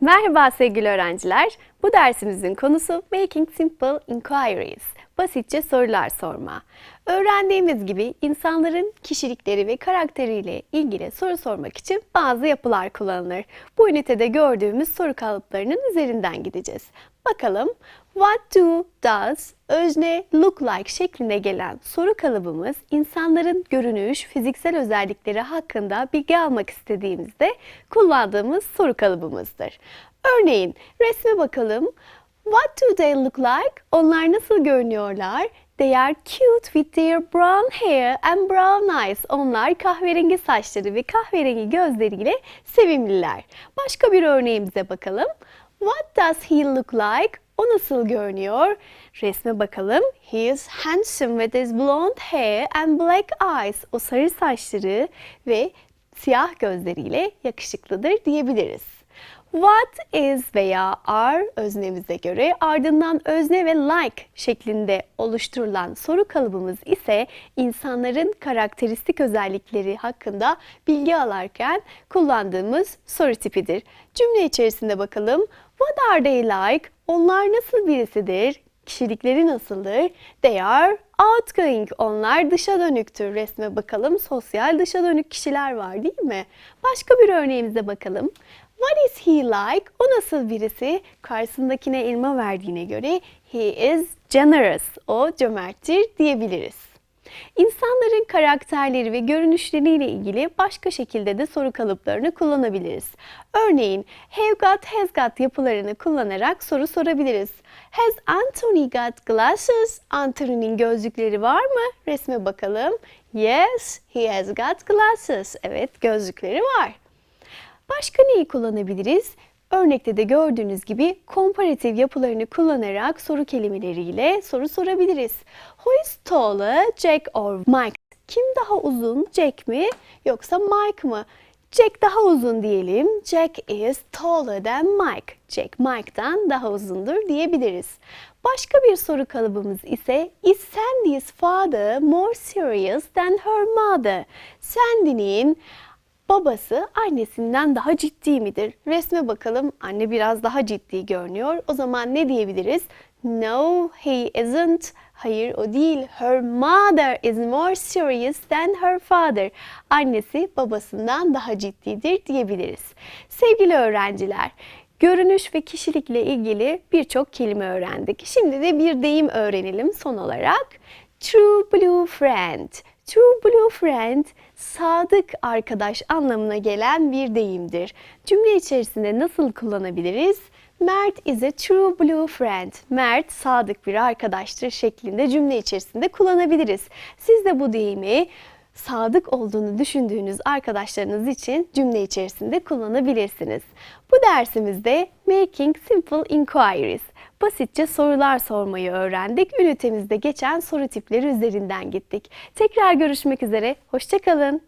Merhaba sevgili öğrenciler. Bu dersimizin konusu Making Simple Inquiries. Basitçe sorular sorma. Öğrendiğimiz gibi insanların kişilikleri ve karakteriyle ilgili soru sormak için bazı yapılar kullanılır. Bu ünitede gördüğümüz soru kalıplarının üzerinden gideceğiz. Bakalım what do, does, özne, look like şeklinde gelen soru kalıbımız insanların görünüş, fiziksel özellikleri hakkında bilgi almak istediğimizde kullandığımız soru kalıbımızdır. Örneğin resme bakalım. What do they look like? Onlar nasıl görünüyorlar? They are cute with their brown hair and brown eyes. Onlar kahverengi saçları ve kahverengi gözleriyle sevimliler. Başka bir örneğimize bakalım. What does he look like? O nasıl görünüyor? Resme bakalım. He is handsome with his blonde hair and black eyes. O sarı saçları ve siyah gözleriyle yakışıklıdır diyebiliriz. What is veya are öznemize göre ardından özne ve like şeklinde oluşturulan soru kalıbımız ise insanların karakteristik özellikleri hakkında bilgi alarken kullandığımız soru tipidir. Cümle içerisinde bakalım. What are they like? Onlar nasıl birisidir? Kişilikleri nasıldır? They are outgoing. Onlar dışa dönüktür. Resme bakalım. Sosyal dışa dönük kişiler var değil mi? Başka bir örneğimize bakalım. What is he like? O nasıl birisi? Karşısındakine ilma verdiğine göre he is generous. O cömerttir diyebiliriz. İnsanların karakterleri ve görünüşleriyle ilgili başka şekilde de soru kalıplarını kullanabiliriz. Örneğin have got, has got yapılarını kullanarak soru sorabiliriz. Has Anthony got glasses? Anthony'nin gözlükleri var mı? Resme bakalım. Yes, he has got glasses. Evet, gözlükleri var. Başka neyi kullanabiliriz? Örnekte de gördüğünüz gibi komparatif yapılarını kullanarak soru kelimeleriyle soru sorabiliriz. Who is taller, Jack or Mike? Kim daha uzun, Jack mi yoksa Mike mı? Jack daha uzun diyelim. Jack is taller than Mike. Jack Mike'dan daha uzundur diyebiliriz. Başka bir soru kalıbımız ise Is Sandy's father more serious than her mother? Sandy'nin babası annesinden daha ciddi midir? Resme bakalım. Anne biraz daha ciddi görünüyor. O zaman ne diyebiliriz? No, he isn't. Hayır o değil. Her mother is more serious than her father. Annesi babasından daha ciddidir diyebiliriz. Sevgili öğrenciler, görünüş ve kişilikle ilgili birçok kelime öğrendik. Şimdi de bir deyim öğrenelim son olarak. True blue friend. True blue friend, sadık arkadaş anlamına gelen bir deyimdir. Cümle içerisinde nasıl kullanabiliriz? Mert is a true blue friend. Mert sadık bir arkadaştır şeklinde cümle içerisinde kullanabiliriz. Siz de bu deyimi sadık olduğunu düşündüğünüz arkadaşlarınız için cümle içerisinde kullanabilirsiniz. Bu dersimizde Making Simple Inquiries, basitçe sorular sormayı öğrendik. Ünitemizde geçen soru tipleri üzerinden gittik. Tekrar görüşmek üzere, hoşçakalın.